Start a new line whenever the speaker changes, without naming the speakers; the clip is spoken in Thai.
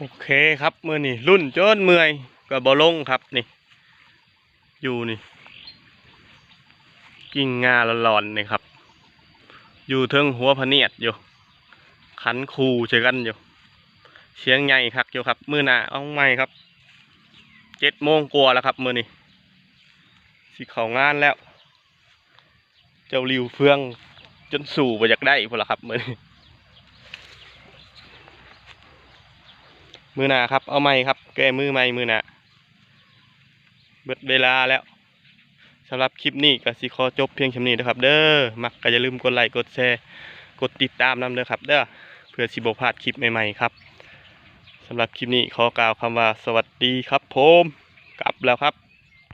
โอเคครับมือนี่รุ่นจนเมื่อยก็บอลงครับนี่ อยู่นี่ กิ่งงาหลอนๆนี่ครับ อยู่เทิงหัวพเนียดอยู่ ขันคูเจอกันอยู่เสียงใหญ่คักอยู่ครับ มือหน้าเอาใหม่ครับเจ็ดโมงกว่าแล้วครับมือนี่สิเขางานแล้ว เจ้าริวเฟืองจนสู่ไปอยากได้พอละครับมือนี้ มือหนาครับ เอาไม้ครับ แก้มือไม้มือหนาเบิดเวลาแล้วสำหรับคลิปนี้ก็สิขอจบเพียงชำนี้นะครับ เด้อ มักก็อย่าลืมกดไลค์ กดแชร์ กดติดตามนำเด้อครับ เด้อ เพื่อสิบพลาดคลิปใหม่ๆครับสำหรับคลิปนี้ขอกล่าวคำว่าสวัสดีครับผม กลับแล้วครับ